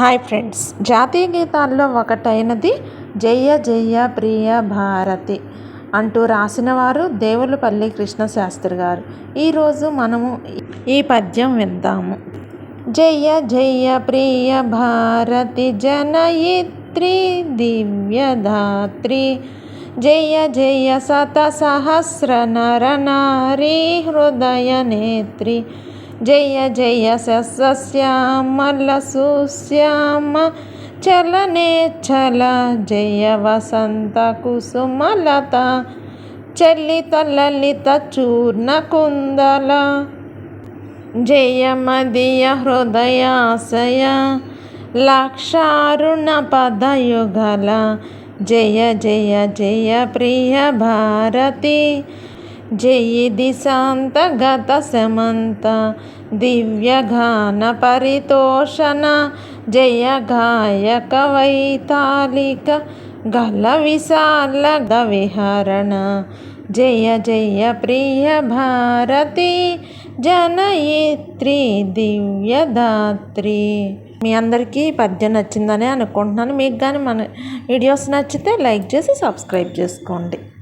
Hi friends జాతీయ గీతాల్లో ఒకటైనది జయ జయ ప్రియ భారతి అంటూ రాసిన వారు దేవులపల్లి కృష్ణశాస్త్రి గారు. ఈరోజు మనము ఈ పద్యం విందాము. జయ జయ ప్రియ భారతి జనయిత్రి దివ్యధాత్రి జయ జయ శత సహస్ర నర నారీ హృదయ నేత్రి. జయ జయ సస్యశ్యామల సుశ్యామ చల జయ వసంత కుసుమలత చలిత లలిత చూర్ణ కుందల. జయమదియ హృదయాశయ లక్షారుణ పదయుగల. జయ జయ జయ ప్రియ భారతి జయి దిశాంతగత సమంత దివ్యగాన పరితోషణ జయ గాయక వైతాళిక గల విశాల విహరణ జయ జయ ప్రియ భారతి జనయిత్రి దివ్యదాత్రి మీ అందరికీ పద్యం నచ్చిందని అనుకుంటున్నాను. మీకు కానీ మన వీడియోస్ నచ్చితే లైక్ చేసి సబ్స్క్రైబ్ చేసుకోండి.